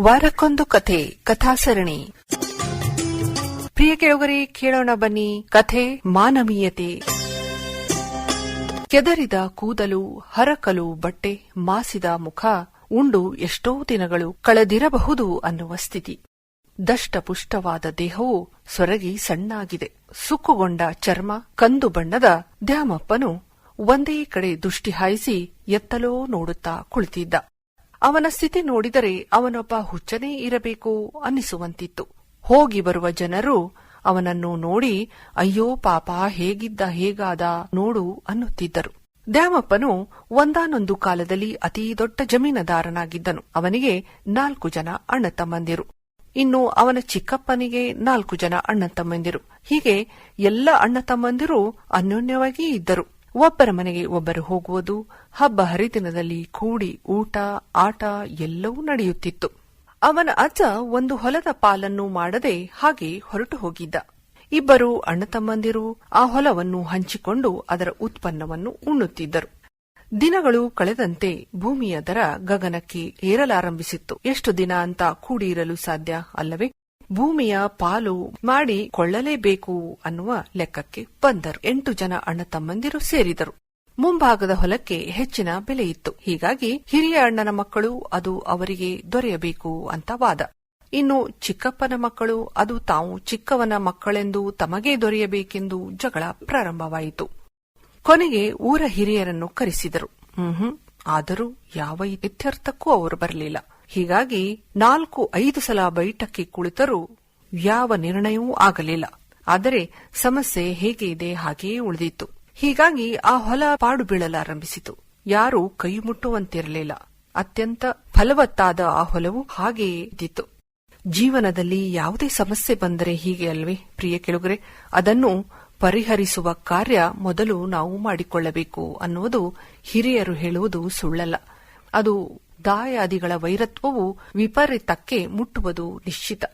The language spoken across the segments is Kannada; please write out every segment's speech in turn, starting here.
ವಾರಕ್ಕೊಂದು ಕಥೆ, ಕಥಾಸರಣಿ. ಪ್ರಿಯ ಕೆಳಗರೆ, ಕೇಳೋಣ ಬನ್ನಿ ಕಥೆ ಮಾನವೀಯತೆ. ಕೆದರಿದ ಕೂದಲು, ಹರಕಲು ಬಟ್ಟೆ, ಮಾಸಿದ ಮುಖ, ಉಂಡು ಎಷ್ಟೋ ದಿನಗಳು ಕಳೆದಿರಬಹುದು ಅನ್ನುವ ಸ್ಥಿತಿ. ದಷ್ಟಪುಷ್ಟವಾದ ದೇಹವು ಸೊರಗಿ ಸಣ್ಣಾಗಿದೆ. ಸುಕ್ಕುಗೊಂಡ ಚರ್ಮ, ಕಂದು ಬಣ್ಣದ ದ್ಯಾಮಪ್ಪನು ಒಂದೇ ಕಡೆ ದೃಷ್ಟಿ ಹಾಯಿಸಿ ಎತ್ತಲೋ ನೋಡುತ್ತಾ ಕುಳಿತಿದ್ದ. ಅವನ ಸ್ಥಿತಿ ನೋಡಿದರೆ ಅವನೊಬ್ಬ ಹುಚ್ಚನೇ ಇರಬೇಕು ಅನ್ನಿಸುವಂತಿತ್ತು. ಹೋಗಿ ಬರುವ ಜನರು ಅವನನ್ನು ನೋಡಿ, ಅಯ್ಯೋ ಪಾಪ, ಹೇಗಿದ್ದ, ಹೇಗಾದ, ನೋಡು ಅನ್ನುತ್ತಿದ್ದರು. ದ್ಯಾಮಪ್ಪನು ಒಂದಾನೊಂದು ಕಾಲದಲ್ಲಿ ಅತಿ ದೊಡ್ಡ ಜಮೀನದಾರನಾಗಿದ್ದನು. ಅವನಿಗೆ ನಾಲ್ಕು ಜನ ಅಣ್ಣ ತಮ್ಮಂದಿರು. ಇನ್ನು ಅವನ ಚಿಕ್ಕಪ್ಪನಿಗೆ ನಾಲ್ಕು ಜನ ಅಣ್ಣ ತಮ್ಮಂದಿರು. ಹೀಗೆ ಎಲ್ಲ ಅಣ್ಣ ತಮ್ಮಂದಿರು ಅನ್ಯೋನ್ಯವಾಗಿ ಇದ್ದರು. ಒಬ್ಬರ ಮನೆಗೆ ಒಬ್ಬರು ಹೋಗುವುದು, ಹಬ್ಬ ಹರಿದಿನದಲ್ಲಿ ಕೂಡಿ ಊಟ, ಆಟ ಎಲ್ಲವೂ ನಡೆಯುತ್ತಿತ್ತು. ಅವನ ಅಜ್ಜ ಒಂದು ಹೊಲದ ಪಾಲನ್ನು ಮಾಡದೆ ಹಾಗೆ ಹೊರಟು ಹೋಗಿದ್ದ. ಇಬ್ಬರು ಅಣ್ಣ ತಮ್ಮಂದಿರು ಆ ಹೊಲವನ್ನು ಹಂಚಿಕೊಂಡು ಅದರ ಉತ್ಪನ್ನವನ್ನು ಉಣ್ಣುತ್ತಿದ್ದರು. ದಿನಗಳು ಕಳೆದಂತೆ ಭೂಮಿಯ ದರ ಗಗನಕ್ಕೆ ಏರಲಾರಂಭಿಸಿತ್ತು. ಎಷ್ಟು ದಿನ ಅಂತ ಕೂಡಿರಲು ಸಾಧ್ಯ ಅಲ್ಲವೇ? ಭೂಮಿಯ ಪಾಲು ಮಾಡಿ ಕೊಳ್ಳಲೇಬೇಕು ಅನ್ನುವ ಲೆಕ್ಕಕ್ಕೆ ಬಂದರು. ಎಂಟು ಜನ ಅಣ್ಣ ತಮ್ಮಂದಿರು ಸೇರಿದರು. ಮುಂಭಾಗದ ಹೊಲಕ್ಕೆ ಹೆಚ್ಚಿನ ಬೆಲೆಯಿತ್ತು ಹೀಗಾಗಿ ಹಿರಿಯ ಅಣ್ಣನ ಮಕ್ಕಳು ಅದು ಅವರಿಗೆ ದೊರೆಯಬೇಕು ಅಂತ ವಾದ. ಇನ್ನು ಚಿಕ್ಕಪ್ಪನ ಮಕ್ಕಳು ಅದು ತಾವು ಚಿಕ್ಕವನ ಮಕ್ಕಳೆಂದು ತಮಗೇ ದೊರೆಯಬೇಕೆಂದು ಜಗಳ ಪ್ರಾರಂಭವಾಯಿತು. ಕೊನೆಗೆ ಊರ ಹಿರಿಯರನ್ನು ಕರೆಸಿದರು. ಹ್ಮ್, ಆದರೂ ಯಾವ ಇತ್ಯರ್ಥಕ್ಕೂ ಅವರು ಬರಲಿಲ್ಲ. ಹೀಗಾಗಿ ನಾಲ್ಕು ಐದು ಸಲ ಬೈಠಕ್ಕೆ ಕುಳಿತರೂ ಯಾವ ನಿರ್ಣಯವೂ ಆಗಲಿಲ್ಲ. ಆದರೆ ಸಮಸ್ಯೆ ಹೇಗೆ ಇದೆ ಹಾಗೆಯೇ ಉಳಿದಿತ್ತು. ಹೀಗಾಗಿ ಆ ಹೊಲ ಪಾಡು ಬೀಳಲಾರಂಭಿಸಿತು ಯಾರೂ ಕೈ ಮುಟ್ಟುವಂತಿರಲಿಲ್ಲ. ಅತ್ಯಂತ ಫಲವತ್ತಾದ ಆ ಹೊಲವು ಹಾಗೆಯೇ ಇದ್ದಿತ್ತು. ಜೀವನದಲ್ಲಿ ಯಾವುದೇ ಸಮಸ್ಯೆ ಬಂದರೆ ಹೀಗೆ ಅಲ್ವೇ? ಪ್ರಿಯ ಕೆಳಗರೆ, ಅದನ್ನು ಪರಿಹರಿಸುವ ಕಾರ್ಯ ಮೊದಲು ನಾವು ಮಾಡಿಕೊಳ್ಳಬೇಕು ಅನ್ನುವುದು ಹಿರಿಯರು ಹೇಳುವುದು ಸುಳ್ಳಲ್ಲ. ಅದು ದಾಯಾದಿಗಳ ವೈರತ್ವವು ವಿಪರೀತಕ್ಕೆ ಮುಟ್ಟುವುದು ನಿಶ್ಚಿತ.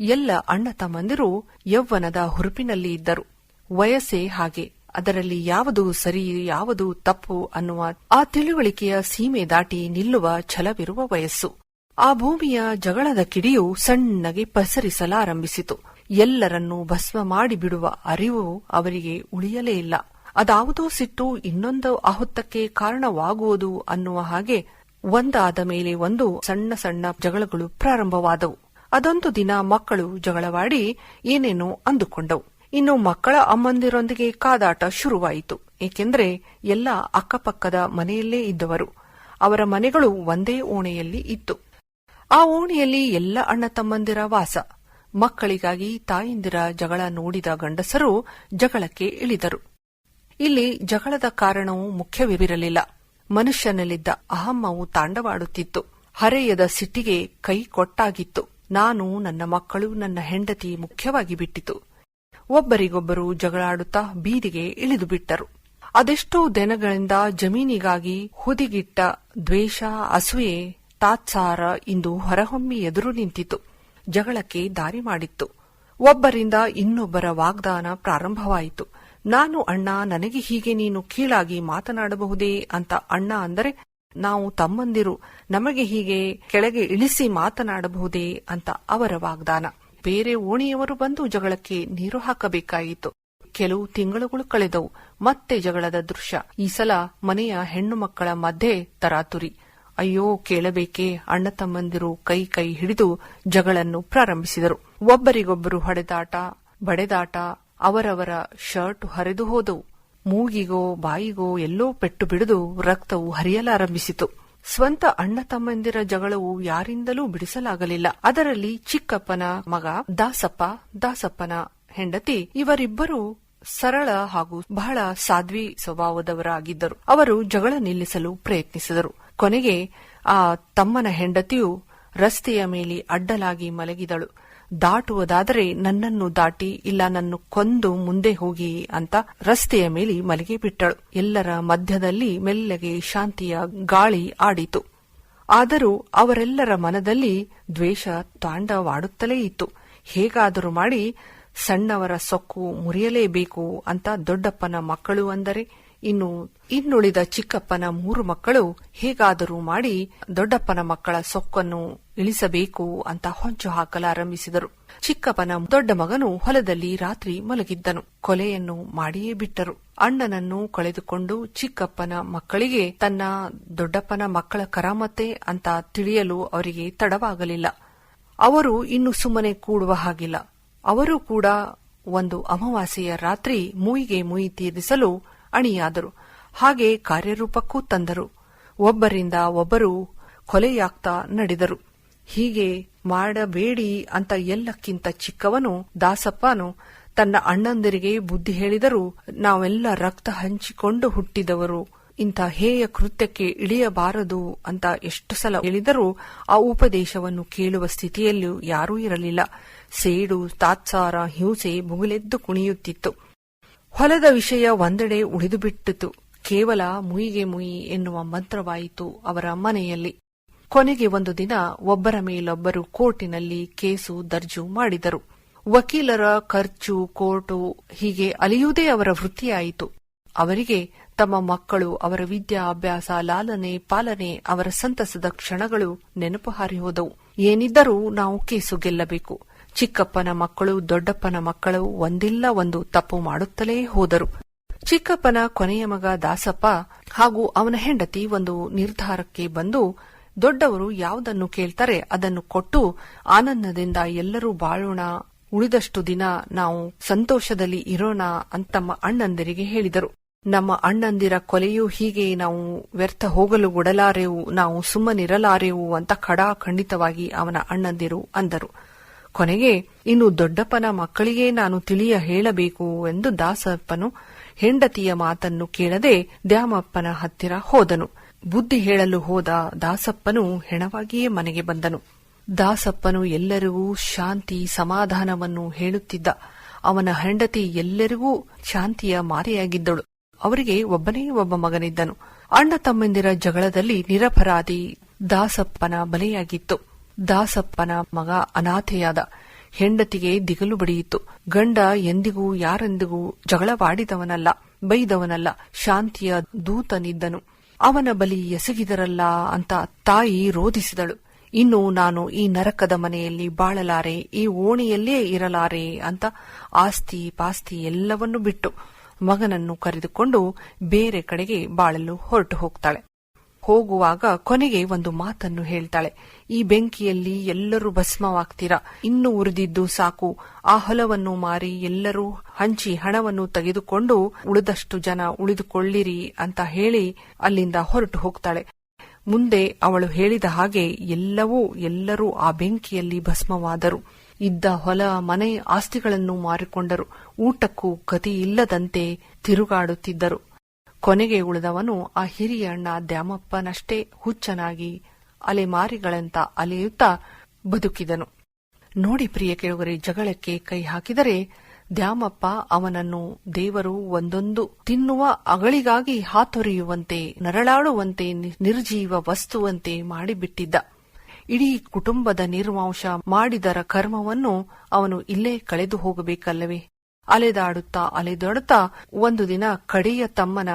ಎಲ್ಲ ಅಣ್ಣ ತಮ್ಮಂದಿರು ಯೌವನದ ಹುರುಪಿನಲ್ಲಿ ಇದ್ದರು. ವಯಸ್ಸೇ ಹಾಗೆ. ಅದರಲ್ಲಿ ಯಾವುದು ಸರಿ, ಯಾವುದು ತಪ್ಪು ಅನ್ನುವ ಆ ತಿಳುವಳಿಕೆಯ ಸೀಮೆ ದಾಟಿ ನಿಲ್ಲುವ ಛಲವಿರುವ ವಯಸ್ಸು. ಆ ಭೂಮಿಯ ಜಗಳದ ಕಿಡಿಯು ಸಣ್ಣಗೆ ಪಸರಿಸಲಾರಂಭಿಸಿತು. ಎಲ್ಲರನ್ನೂ ಭಸ್ಮ ಮಾಡಿಬಿಡುವ ಅರಿವು ಅವರಿಗೆ ಉಳಿಯಲೇ ಇಲ್ಲ. ಅದಾವುದೋ ಸಿಟ್ಟು ಇನ್ನೊಂದು ಆಹುತಕ್ಕೆ ಕಾರಣವಾಗುವುದು ಅನ್ನುವ ಹಾಗೆ ಒಂದಾದ ಮೇಲೆ ಒಂದು ಸಣ್ಣ ಸಣ್ಣ ಜಗಳಗಳು ಪ್ರಾರಂಭವಾದವು. ಅದೊಂದು ದಿನ ಮಕ್ಕಳು ಜಗಳವಾಡಿ ಏನೇನೋ ಅಂದುಕೊಂಡವು. ಇನ್ನು ಮಕ್ಕಳ ಅಮ್ಮಂದಿರೊಂದಿಗೆ ಕಾದಾಟ ಶುರುವಾಯಿತು. ಏಕೆಂದರೆ ಎಲ್ಲ ಅಕ್ಕಪಕ್ಕದ ಮನೆಯಲ್ಲೇ ಇದ್ದವರು. ಅವರ ಮನೆಗಳು ಒಂದೇ ಓಣೆಯಲ್ಲಿ ಇತ್ತು. ಆ ಓಣಿಯಲ್ಲಿ ಎಲ್ಲ ಅಣ್ಣ ತಮ್ಮಂದಿರ ವಾಸ. ಮಕ್ಕಳಿಗಾಗಿ ತಾಯಂದಿರ ಜಗಳ ನೋಡಿದ ಗಂಡಸರು ಜಗಳಕ್ಕೆ ಇಳಿದರು. ಇಲ್ಲಿ ಜಗಳದ ಕಾರಣವು ಮುಖ್ಯವಿರಲಿಲ್ಲ. ಮನುಷ್ಯನಲ್ಲಿದ್ದ ಅಹಮ್ಮವು ತಾಂಡವಾಡುತ್ತಿತ್ತು. ಹರೆಯದ ಸಿಟ್ಟಿಗೆ ಕೈ ಕೊಟ್ಟಾಗಿತ್ತು. ನಾನು ನನ್ನ ಮಕ್ಕಳು ನನ್ನ ಹೆಂಡತಿ ಮುಖ್ಯವಾಗಿ ಬಿಟ್ಟಿತು. ಒಬ್ಬರಿಗೊಬ್ಬರು ಜಗಳಾಡುತ್ತಾ ಬೀದಿಗೆ ಇಳಿದು ಬಿಟ್ಟರು. ಅದೆಷ್ಟೋ ದಿನಗಳಿಂದ ಜಮೀನಿಗಾಗಿ ಹುದಿಗಿಟ್ಟ ದ್ವೇಷ, ಅಸೂಯೆ, ತಾತ್ಸಾರ ಇಂದು ಹೊರಹೊಮ್ಮಿ ಎದುರು ನಿಂತಿತು ಜಗಳಕ್ಕೆ ದಾರಿ ಮಾಡಿತ್ತು. ಒಬ್ಬರಿಂದ ಇನ್ನೊಬ್ಬರ ವಾಗ್ದಾನ ಪ್ರಾರಂಭವಾಯಿತು. ನಾನು ಅಣ್ಣ ನನಗೆ ಹೀಗೆ ನೀನು ಕೀಳಾಗಿ ಮಾತನಾಡಬಹುದೇ ಅಂತ ಅಣ್ಣ ಅಂದರೆ, ನಾವು ತಮ್ಮಂದಿರು ನಮಗೆ ಹೀಗೆ ಕೆಳಗೆ ಇಳಿಸಿ ಮಾತನಾಡಬಹುದೇ ಅಂತ ಅವರ ವಾಗ್ದಾನ. ಬೇರೆ ಓಣಿಯವರು ಬಂದು ಜಗಳಕ್ಕೆ ನೀರು ಹಾಕಬೇಕಾಯಿತು. ಕೆಲವು ತಿಂಗಳುಗಳು ಕಳೆದವು. ಮತ್ತೆ ಜಗಳದ ದೃಶ್ಯ. ಈ ಸಲ ಮನೆಯ ಹೆಣ್ಣು ಮಕ್ಕಳ ಮಧ್ಯೆ ತರಾತುರಿ. ಅಯ್ಯೋ, ಕೇಳಬೇಕೆ. ಅಣ್ಣ ತಮ್ಮಂದಿರು ಕೈ ಕೈ ಹಿಡಿದು ಜಗಳನ್ನು ಪ್ರಾರಂಭಿಸಿದರು. ಒಬ್ಬರಿಗೊಬ್ಬರು ಹೊಡೆದಾಟ, ಬಡೆದಾಟ ಅವರವರ ಶರ್ಟ್ ಹರಿದು ಹೋದವು. ಮೂಗಿಗೋ, ಬಾಯಿಗೋ ಎಲ್ಲೋ ಪೆಟ್ಟು ಬಿಡಿದು ರಕ್ತವು ಹರಿಯಲಾರಂಭಿಸಿತು. ಸ್ವಂತ ಅಣ್ಣ ತಮ್ಮಂದಿರ ಜಗಳವು ಯಾರಿಂದಲೂ ಬಿಡಿಸಲಾಗಲಿಲ್ಲ. ಅದರಲ್ಲಿ ಚಿಕ್ಕಪ್ಪನ ಮಗ, ದಾಸಪ್ಪ, ದಾಸಪ್ಪನ ಹೆಂಡತಿ, ಇವರಿಬ್ಬರು ಸರಳ ಹಾಗೂ ಬಹಳ ಸಾಧ್ವಿ ಸ್ವಭಾವದವರಾಗಿದ್ದರು. ಅವರು ಜಗಳ ನಿಲ್ಲಿಸಲು ಪ್ರಯತ್ನಿಸಿದರು. ಕೊನೆಗೆ ಆ ತಮ್ಮನ ಹೆಂಡತಿಯು ರಸ್ತೆಯ ಮೇಲೆ ಅಡ್ಡಲಾಗಿ ಮಲಗಿದಳು. ದಾಟುವುದಾದರೆ ನನ್ನನ್ನು ದಾಟಿ ಇಲ್ಲ ನನ್ನ ಕೊಂದು ಮುಂದೆ ಹೋಗಿ ಅಂತ ರಸ್ತೆಯ ಮೇಲೆ ಮಲಗಿ ಬಿಟ್ಟಳು. ಎಲ್ಲರ ಮಧ್ಯದಲ್ಲಿ ಮೆಲ್ಲಗೆ ಶಾಂತಿಯ ಗಾಳಿ ಆಡಿತು. ಆದರೂ ಅವರೆಲ್ಲರ ಮನದಲ್ಲಿ ದ್ವೇಷ ತಾಂಡವಾಡುತ್ತಲೇ ಇತ್ತು. ಹೇಗಾದರೂ ಮಾಡಿ ಸಣ್ಣವರ ಸೊಕ್ಕು ಮುರಿಯಲೇಬೇಕು ಅಂತ ದೊಡ್ಡಪ್ಪನ ಮಕ್ಕಳು ಅಂದರೆ ಇನ್ನು ಇನ್ನುಳಿದ ಚಿಕ್ಕಪ್ಪನ ಮೂರು ಮಕ್ಕಳು ಹೇಗಾದರೂ ಮಾಡಿ ದೊಡ್ಡಪ್ಪನ ಮಕ್ಕಳ ಸೊಕ್ಕನ್ನು ಇಳಿಸಬೇಕು ಅಂತ ಹೊಂಚು ಹಾಕಲಾರಂಭಿಸಿದರು. ಚಿಕ್ಕಪ್ಪನ ದೊಡ್ಡ ಮಗನು ಹೊಲದಲ್ಲಿ ರಾತ್ರಿ ಮಲಗಿದ್ದನು. ಕೊಲೆಯನ್ನು ಮಾಡಿಯೇ ಬಿಟ್ಟರು. ಅಣ್ಣನನ್ನು ಕಳೆದುಕೊಂಡು ಚಿಕ್ಕಪ್ಪನ ಮಕ್ಕಳಿಗೆ ತನ್ನ ದೊಡ್ಡಪ್ಪನ ಮಕ್ಕಳ ಕರಾಮತೆ ಅಂತ ತಿಳಿಯಲು ಅವರಿಗೆ ತಡವಾಗಲಿಲ್ಲ. ಅವರು ಇನ್ನು ಸುಮ್ಮನೆ ಕೂಡುವ ಹಾಗಿಲ್ಲ. ಅವರು ಕೂಡ ಒಂದು ಅಮಾವಾಸ್ಯೆಯ ರಾತ್ರಿ ಮೂಯಿಗೆ ಮೂಯಿ ತೀರಿಸಲು ಅಣಿಯಾದರು. ಹಾಗೆ ಕಾರ್ಯರೂಪಕ್ಕೂ ತಂದರು. ಒಬ್ಬರಿಂದ ಒಬ್ಬರು ಕೊಲೆಯಾಗ್ತಾ ನಡೆದರು. ಹೀಗೆ ಮಾಡಬೇಡಿ ಅಂತ ಎಲ್ಲಕ್ಕಿಂತ ಚಿಕ್ಕವನು ದಾಸಪ್ಪನು ತನ್ನ ಅಣ್ಣಂದಿರಿಗೆ ಬುದ್ಧಿ ಹೇಳಿದರೂ ನಾವೆಲ್ಲ ರಕ್ತ ಹಂಚಿಕೊಂಡು ಹುಟ್ಟಿದವರು. ಇಂಥ ಹೇಯ ಕೃತ್ಯಕ್ಕೆ ಇಳಿಯಬಾರದು ಅಂತ ಎಷ್ಟು ಸಲ ಹೇಳಿದರೂ ಆ ಉಪದೇಶವನ್ನು ಕೇಳುವ ಸ್ಥಿತಿಯಲ್ಲೂ ಯಾರೂ ಇರಲಿಲ್ಲ. ಸೇಡು ತಾತ್ಸಾರ ಹಿಂಸೆ ಮುಗಿಲೆದ್ದು ಕುಣಿಯುತ್ತಿತ್ತು. ಹೊಲದ ವಿಷಯ ಒಂದೆಡೆ ಉಳಿದುಬಿಟ್ಟಿತು. ಕೇವಲ ಮುಯಿಗೆ ಮುಯಿ ಎನ್ನುವ ಮಂತ್ರವಾಯಿತು ಅವರ ಮನೆಯಲ್ಲಿ. ಕೊನೆಗೆ ಒಂದು ದಿನ ಒಬ್ಬರ ಮೇಲೊಬ್ಬರು ಕೋರ್ಟಿನಲ್ಲಿ ಕೇಸು ದರ್ಜು ಮಾಡಿದರು. ವಕೀಲರ ಖರ್ಚು, ಕೋರ್ಟು ಹೀಗೆ ಅಲಿಯುವುದೇ ಅವರ ವೃತ್ತಿಯಾಯಿತು. ಅವರಿಗೆ ತಮ್ಮ ಮಕ್ಕಳು, ಅವರ ವಿದ್ಯಾಭ್ಯಾಸ, ಲಾಲನೆ, ಪಾಲನೆ, ಅವರ ಸಂತಸದ ಕ್ಷಣಗಳು ನೆನಪು ಹಾರಿಹೋದವು ಏನಿದ್ದರೂ ನಾವು ಕೇಸು ಗೆಲ್ಲಬೇಕು. ಚಿಕ್ಕಪ್ಪನ ಮಕ್ಕಳು, ದೊಡ್ಡಪ್ಪನ ಮಕ್ಕಳು ಒಂದಿಲ್ಲ ಒಂದು ತಪ್ಪು ಮಾಡುತ್ತಲೇ ಹೋದರು. ಚಿಕ್ಕಪ್ಪನ ಕೊನೆಯ ಮಗ ದಾಸಪ್ಪ ಹಾಗೂ ಅವನ ಹೆಂಡತಿ ಒಂದು ನಿರ್ಧಾರಕ್ಕೆ ಬಂದು, ದೊಡ್ಡವರು ಯಾವುದನ್ನು ಕೇಳ್ತಾರೆ ಅದನ್ನು ಕೊಟ್ಟು ಆನಂದದಿಂದ ಎಲ್ಲರೂ ಬಾಳೋಣ, ಉಳಿದಷ್ಟು ದಿನ ನಾವು ಸಂತೋಷದಲ್ಲಿ ಇರೋಣ ಅಂತಮ್ಮ ಅಣ್ಣಂದಿರಿಗೆ ಹೇಳಿದರು. ನಮ್ಮ ಅಣ್ಣಂದಿರ ಕೊಲೆಯೂ ಹೀಗೆ ನಾವು ವ್ಯರ್ಥ ಹೋಗಲು ಬಿಡಲಾರೆವು ನಾವು ಸುಮ್ಮನಿರಲಾರೆವು ಅಂತ ಖಡಾಖಂಡಿತವಾಗಿ ಅವನ ಅಣ್ಣಂದಿರು ಅಂದರು. ಕೊನೆಗೆ, ಇನ್ನು ದೊಡ್ಡಪ್ಪನ ಮಕ್ಕಳಿಗೆ ನಾನು ತಿಳಿಯ ಹೇಳಬೇಕು ಎಂದು ದಾಸಪ್ಪನು ಹೆಂಡತಿಯ ಮಾತನ್ನು ಕೇಳದೆ ದ್ಯಾಮಪ್ಪನ ಹತ್ತಿರ ಹೋದನು. ಬುದ್ಧಿ ಹೇಳಲು ಹೋದ ದಾಸಪ್ಪನು ಹೆಣವಾಗಿಯೇ ಮನೆಗೆ ಬಂದನು. ದಾಸಪ್ಪನು ಎಲ್ಲರಿಗೂ ಶಾಂತಿ ಸಮಾಧಾನವನ್ನು ಹೇಳುತ್ತಿದ್ದ. ಅವನ ಹೆಂಡತಿ ಎಲ್ಲರಿಗೂ ಶಾಂತಿಯ ಮಾರೆಯಾಗಿದ್ದಳು. ಅವರಿಗೆ ಒಬ್ಬನೇ ಒಬ್ಬ ಮಗನಿದ್ದನು. ಅಣ್ಣ ತಮ್ಮಂದಿರ ಜಗಳದಲ್ಲಿ ನಿರಪರಾಧಿ ದಾಸಪ್ಪನ ಬಲೆಯಾಗಿತ್ತು. ದಾಸಪ್ಪನ ಮಗ ಅನಾಥೆಯಾದ ಹೆಂಡತಿಗೆ ದಿಗಲು ಬಡಿಯಿತು. ಗಂಡ ಎಂದಿಗೂ ಯಾರೆಂದಿಗೂ ಜಗಳವಾಡಿದವನಲ್ಲ ಬೈದವನಲ್ಲ, ಶಾಂತಿಯ ದೂತನಿದ್ದನು. ಅವನ ಬಲಿ ಎಸಗಿದರಲ್ಲ ಅಂತ ತಾಯಿ ರೋಧಿಸಿದಳು. ಇನ್ನು ನಾನು ಈ ನರಕದ ಮನೆಯಲ್ಲಿ ಬಾಳಲಾರೆ, ಈ ಓಣಿಯಲ್ಲೇ ಇರಲಾರೆ ಅಂತ ಆಸ್ತಿ ಪಾಸ್ತಿ ಎಲ್ಲವನ್ನೂ ಬಿಟ್ಟು ಮಗನನ್ನು ಕರೆದುಕೊಂಡು ಬೇರೆ ಕಡೆಗೆ ಬಾಳಲು ಹೊರಟು ಹೋಗ್ತಾಳೆ. ಹೋಗುವಾಗ ಕೊನೆಗೆ ಒಂದು ಮಾತನ್ನು ಹೇಳ್ತಾಳೆ, ಈ ಬೆಂಕಿಯಲ್ಲಿ ಎಲ್ಲರೂ ಭಸ್ಮವಾಗ್ತೀರಾ? ಇನ್ನು ಉರಿದಿದ್ದು ಸಾಕು. ಆ ಹೊಲವನ್ನು ಮಾರಿ ಎಲ್ಲರೂ ಹಂಚಿ ಹಣವನ್ನು ತೆಗೆದುಕೊಂಡು ಉಳಿದಷ್ಟು ಜನ ಉಳಿದುಕೊಳ್ಳಿರಿ ಅಂತ ಹೇಳಿ ಅಲ್ಲಿಂದ ಹೊರಟು ಹೋಗ್ತಾಳೆ. ಮುಂದೆ ಅವಳು ಹೇಳಿದ ಹಾಗೆ ಎಲ್ಲವೂ, ಎಲ್ಲರೂ ಆ ಬೆಂಕಿಯಲ್ಲಿ ಭಸ್ಮವಾದರು. ಇದ್ದ ಹೊಲ, ಮನೆ, ಆಸ್ತಿಗಳನ್ನು ಮಾರಿಕೊಂಡರು. ಊಟಕ್ಕೂ ಗತಿಯಿಲ್ಲದಂತೆ ತಿರುಗಾಡುತ್ತಿದ್ದರು. ಕೊನೆಗೆ ಉಳಿದವನು ಆ ಹಿರಿಯ ಅಣ್ಣ ದ್ಯಾಮಪ್ಪನಷ್ಟೇ ಹುಚ್ಚನಾಗಿ ಅಲೆಮಾರಿಗಳಂತ ಅಲೆಯುತ್ತಾ ಬದುಕಿದನು. ನೋಡಿ ಪ್ರಿಯ ಕೆಳಗರೆ ಜಗಳಕ್ಕೆ ಕೈ ಹಾಕಿದರೆ ದ್ಯಾಮಪ್ಪ ಅವನನ್ನು ದೇವರು ಒಂದೊಂದು ತಿನ್ನುವ ಅಗಳಿಗಾಗಿ ಹಾತೊರೆಯುವಂತೆ ನರಳಾಡುವಂತೆ ನಿರ್ಜೀವ ವಸ್ತುವಂತೆ ಮಾಡಿಬಿಟ್ಟಿದ್ದ. ಇಡೀ ಕುಟುಂಬದ ನಿರ್ವಾಂಶ ಮಾಡಿದರ ಕರ್ಮವನ್ನು ಅವನು ಇಲ್ಲೇ ಕಳೆದು ಹೋಗಬೇಕಲ್ಲವೇ? ಅಲೆದಾಡುತ್ತಾ ಅಲೆದಾಡುತ್ತಾ ಒಂದು ದಿನ ಕಡೆಯ ತಮ್ಮನ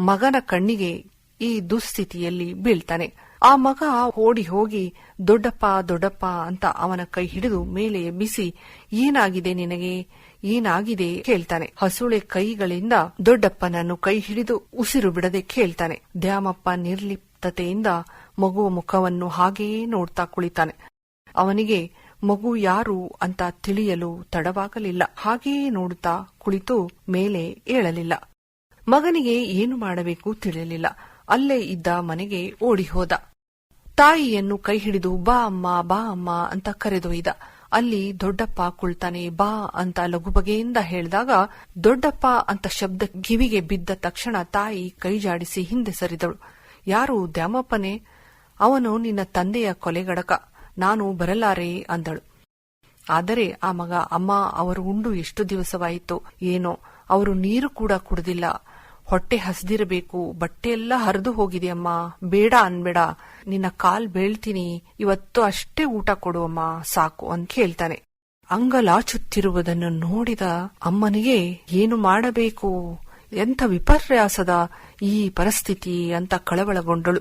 ಮಗನ ಕಣ್ಣಿಗೆ ಈ ದುಸ್ಥಿತಿಯಲ್ಲಿ ಬೀಳ್ತಾನೆ. ಆ ಮಗ ಓಡಿ ಹೋಗಿ, ದೊಡ್ಡಪ್ಪ ದೊಡ್ಡಪ್ಪ ಅಂತ ಅವನ ಕೈ ಹಿಡಿದು ಮೇಲೆ ಎಬ್ಬಿಸಿ, ಏನಾಗಿದೆ ನಿನಗೆ? ಏನಾಗಿದೆ? ಕೇಳ್ತಾನೆ. ಹಸುಳೆ ಕೈಗಳಿಂದ ದೊಡ್ಡಪ್ಪನನ್ನು ಕೈ ಹಿಡಿದು ಉಸಿರು ಬಿಡದೆ ಕೇಳ್ತಾನೆ. ದ್ಯಾಮಪ್ಪ ನಿರ್ಲಿಪ್ತತೆಯಿಂದ ಮಗುವ ಮುಖವನ್ನು ಹಾಗೆಯೇ ನೋಡ್ತಾ ಕುಳಿತಾನೆ. ಅವನಿಗೆ ಮಗು ಯಾರು ಅಂತ ತಿಳಿಯಲು ತಡವಾಗಲಿಲ್ಲ. ಹಾಗೆಯೇ ನೋಡುತ್ತಾ ಕುಳಿತು ಮೇಲೆ ಏಳಲಿಲ್ಲ. ಮಗನಿಗೆ ಏನು ಮಾಡಬೇಕು ತಿಳಿಯಲಿಲ್ಲ ಅಲ್ಲೇ ಇದ್ದ ಮನೆಗೆ ಓಡಿ ಹೋದ ತಾಯಿಯನ್ನು ಕೈ ಹಿಡಿದು ಬಾ ಅಮ್ಮ ಬಾ ಅಮ್ಮ ಅಂತ ಕರೆದೊಯ್ದ. ಅಲ್ಲಿ ದೊಡ್ಡಪ್ಪ ಕುಳ್ತಾನೆ, ಬಾ ಅಂತ ಲಘುಬಗೆಯಿಂದ ಹೇಳಿದಾಗ, ದೊಡ್ಡಪ್ಪ ಅಂತ ಶಬ್ದ ಕಿವಿಗೆ ಬಿದ್ದ ತಕ್ಷಣ ತಾಯಿ ಕೈಜಾಡಿಸಿ ಹಿಂದೆ ಸರಿದಳು. ಯಾರು ದ್ಯಾಮಪ್ಪನೇ? ಅವನು ನಿನ್ನ ತಂದೆಯ ಕೊಲೆಗಡಕ. ನಾನು ಬರಲಾರೆ ಅಂದಳು. ಆದರೆ ಆ ಮಗ, ಅಮ್ಮ, ಅವರು ಉಂಡು ಎಷ್ಟು ದಿವಸವಾಯಿತು ಏನೋ, ಅವರು ನೀರು ಕೂಡ ಕುಡಿದಿಲ್ಲ. ಹೊಟ್ಟೆ ಹಸ್ದಿರಬೇಕು, ಬಟ್ಟೆಯೆಲ್ಲ ಹರಿದು ಹೋಗಿದೆಯಮ್ಮ ಬೇಡ ಅನ್ಬೇಡ, ನಿನ್ನ ಕಾಲ್ ಬೀಳ್ತೀನಿ, ಇವತ್ತು ಅಷ್ಟೇ ಊಟ ಕೊಡುವಮ್ಮ ಸಾಕು ಅಂತ ಹೇಳ್ತಾನೆ ಅಂಗಲಾಚುತ್ತಿರುವುದನ್ನು ನೋಡಿದ ಅಮ್ಮನಿಗೆ, ಏನು ಮಾಡಬೇಕು? ಎಂಥ ವಿಪರ್ಯಾಸದ ಈ ಪರಿಸ್ಥಿತಿ ಅಂತ ಕಳವಳಗೊಂಡಳು.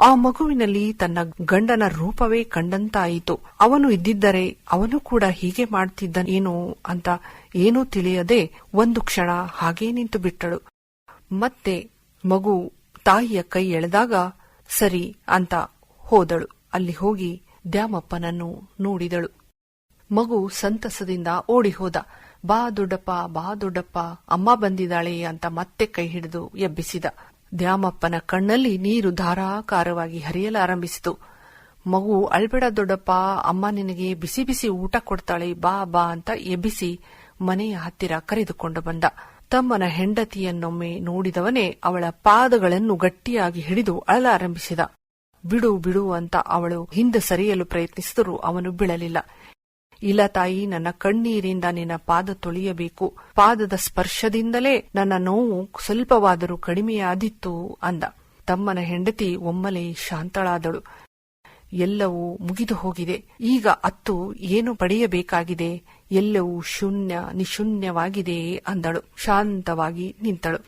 ಆ ಮಗುವಿನಲ್ಲಿ ತನ್ನ ಗಂಡನ ರೂಪವೇ ಕಂಡಂತಾಯಿತು. ಅವನು ಇದ್ದಿದ್ದರೆ ಅವನು ಕೂಡ ಹೀಗೆ ಮಾಡ್ತಿದ್ದನೇನೋ ಅಂತ ಏನೂ ತಿಳಿಯದೆ ಒಂದು ಕ್ಷಣ ಹಾಗೇ ನಿಂತು ಬಿಟ್ಟಳು. ಮತ್ತೆ ಮಗು ತಾಯಿಯ ಕೈ ಎಳೆದಾಗ, ಸರಿ ಅಂತ ಹೋದಳು. ಅಲ್ಲಿ ಹೋಗಿ ದ್ಯಾಮಪ್ಪನನ್ನು ನೋಡಿದಳು. ಮಗು ಸಂತಸದಿಂದ ಓಡಿ ಹೋದ ಬಾ ದೊಡ್ಡಪ್ಪ ಬಾ ದೊಡ್ಡಪ್ಪ, ಅಮ್ಮ ಬಂದಿದ್ದಾಳೆ ಅಂತ ಮತ್ತೆ ಕೈ ಹಿಡಿದು ಎಬ್ಬಿಸಿದ. ದ್ಯಾಮಪ್ಪನ ಕಣ್ಣಲ್ಲಿ ನೀರು ಧಾರಾಕಾರವಾಗಿ ಹರಿಯಲಾರಂಭಿಸಿತು. ಮಗು ಅಳ್ಬೇಡ ದೊಡ್ಡಪ್ಪ, ಅಮ್ಮ ನಿನಗೆ ಬಿಸಿ ಬಿಸಿ ಊಟ ಕೊಡ್ತಾಳೆ, ಬಾ ಬಾ ಅಂತ ಎಬ್ಬಿಸಿ ಮನೆಯ ಹತ್ತಿರ ಕರೆದುಕೊಂಡು ಬಂದ. ತಮ್ಮನ ಹೆಂಡತಿಯನ್ನೊಮ್ಮೆ ನೋಡಿದವನೇ ಅವಳ ಪಾದಗಳನ್ನು ಗಟ್ಟಿಯಾಗಿ ಹಿಡಿದು ಅಳಲಾರಂಭಿಸಿದ. ಬಿಡು ಬಿಡು ಅಂತ ಅವಳು ಹಿಂದೆ ಸರಿಯಲು ಪ್ರಯತ್ನಿಸಿದರೂ ಅವನು ಬೀಳಲಿಲ್ಲ. ಇಲ್ಲ ತಾಯಿ, ನನ್ನ ಕಣ್ಣೀರಿಂದ ನಿನ್ನ ಪಾದ ತೊಳೆಯಬೇಕು. ಪಾದದ ಸ್ಪರ್ಶದಿಂದಲೇ ನನ್ನ ನೋವು ಸ್ವಲ್ಪವಾದರೂ ಕಡಿಮೆಯಾದಿತ್ತು ಅಂದ. ತಮ್ಮನ ಹೆಂಡತಿ ಒಮ್ಮಲೆ ಶಾಂತಳಾದಳು. ಎಲ್ಲವೂ ಮುಗಿದು ಹೋಗಿದೆ. ಈಗ ಅತ್ತು ಏನು ಪಡೆಯಬೇಕಾಗಿದೆ? ಎಲ್ಲವೂ ಶೂನ್ಯ, ನಿಶೂನ್ಯವಾಗಿದೆ ಅಂದಳು. ಶಾಂತವಾಗಿ ನಿಂತಳು.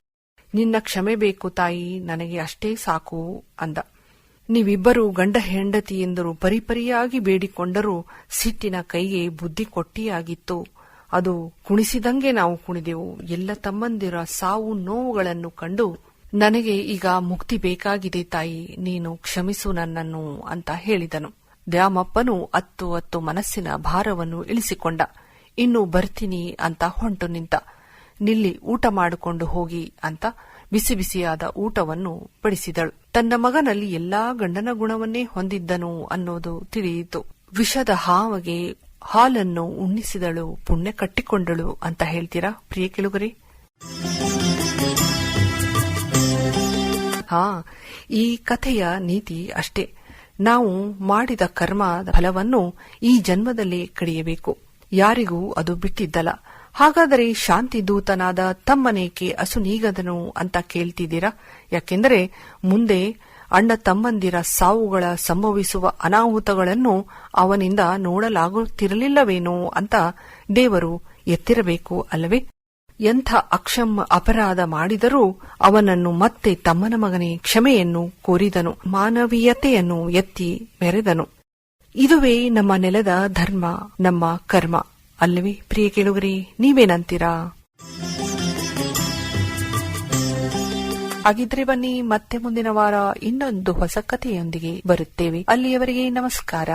ನಿನ್ನ ಕ್ಷಮೆ ಬೇಕು ತಾಯಿ, ನನಗೆ ಅಷ್ಟೇ ಸಾಕು ಅಂದ. ನೀವಿಬ್ಬರು ಗಂಡ ಹೆಂಡತಿ ಎಂದರು ಪರಿಪರಿಯಾಗಿ ಬೇಡಿಕೊಂಡರೂ ಸಿಟ್ಟಿನ ಕೈಗೆ ಬುದ್ಧಿ ಕೊಟ್ಟಿಯಾಗಿತ್ತು. ಅದು ಕುಣಿಸಿದಂಗೆ ನಾವು ಕುಣಿದೆವು. ಎಲ್ಲ ತಮ್ಮಂದಿರ ಸಾವು ನೋವುಗಳನ್ನು ಕಂಡು ನನಗೆ ಈಗ ಮುಕ್ತಿ ಬೇಕಾಗಿದೆ ತಾಯಿ, ನೀನು ಕ್ಷಮಿಸು ನನ್ನನ್ನು ಅಂತ ಹೇಳಿದನು. ದ್ಯಾಮಪ್ಪನು ಅತ್ತು ಅತ್ತು ಮನಸ್ಸಿನ ಭಾರವನ್ನು ಇಳಿಸಿಕೊಂಡ. ಇನ್ನು ಬರ್ತೀನಿ ಅಂತ ಹೊಂಟು ನಿಂತ. ನಿಲ್ಲಿ ಊಟ ಮಾಡಿಕೊಂಡು ಹೋಗಿ ಅಂತ ಬಿಸಿ ಬಿಸಿಯಾದ ಊಟವನ್ನು ಬಡಿಸಿದಳು ತನ್ನ ಮಗನಲ್ಲಿ ಎಲ್ಲಾ ಗಂಡನ ಗುಣವನ್ನೇ ಹೊಂದಿದ್ದನು ಅನ್ನೋದು ತಿಳಿಯಿತು. ವಿಷದ ಹಾವಗೆ ಹಾಲನ್ನು ಉಣ್ಣಿಸಿದಳು, ಪುಣ್ಯ ಕಟ್ಟಿಕೊಂಡಳು ಅಂತ ಹೇಳ್ತೀರಾ? ಪ್ರಿಯ ಕೆಲುಗರಿ ಹಾ, ಈ ಕಥೆಯ ನೀತಿ ಅಷ್ಟೇ. ನಾವು ಮಾಡಿದ ಕರ್ಮದ ಫಲವನ್ನು ಈ ಜನ್ಮದಲ್ಲೇ ಕಡಿಯಬೇಕು. ಯಾರಿಗೂ ಅದು ಬಿಟ್ಟಿದ್ದಲ್ಲ. ಹಾಗಾದರೆ ಶಾಂತಿ ದೂತನಾದ ತಮ್ಮನೇಕೆ ಅಸುನೀಗದನು ಅಂತ ಕೇಳ್ತಿದ್ದೀರಾ? ಯಾಕೆಂದರೆ ಮುಂದೆ ಅಣ್ಣ ತಮ್ಮಂದಿರ ಸಾವುಗಳ ಸಂಭವಿಸುವ ಅನಾಹುತಗಳನ್ನು ಅವನಿಂದ ನೋಡಲಾಗುತ್ತಿರಲಿಲ್ಲವೇನೋ ಅಂತ ದೇವರು ಎತ್ತಿರಬೇಕು ಅಲ್ಲವೇ? ಎಂಥ ಅಕ್ಷಮ್ ಅಪರಾಧ ಮಾಡಿದರೂ ಅವನನ್ನು ಮತ್ತೆ ತಮ್ಮನ ಮಗನೇ ಕ್ಷಮೆಯನ್ನು ಕೋರಿದನು, ಮಾನವೀಯತೆಯನ್ನು ಎತ್ತಿ ಮೆರೆದನು. ಇದುವೇ ನಮ್ಮ ನೆಲದ ಧರ್ಮ, ನಮ್ಮ ಕರ್ಮ. ಅಲ್ಲವೇ, ಪ್ರಿಯ ಕೇಳುಗರಿ, ನೀವೇನಂತೀರಾ? ಹಾಗಿದ್ರೆ ಬನ್ನಿ, ಮತ್ತೆ ಮುಂದಿನ ವಾರ ಇನ್ನೊಂದು ಹೊಸ ಕಥೆಯೊಂದಿಗೆ ಬರುತ್ತೇವೆ. ಅಲ್ಲಿಯವರೆಗೆ ನಮಸ್ಕಾರ.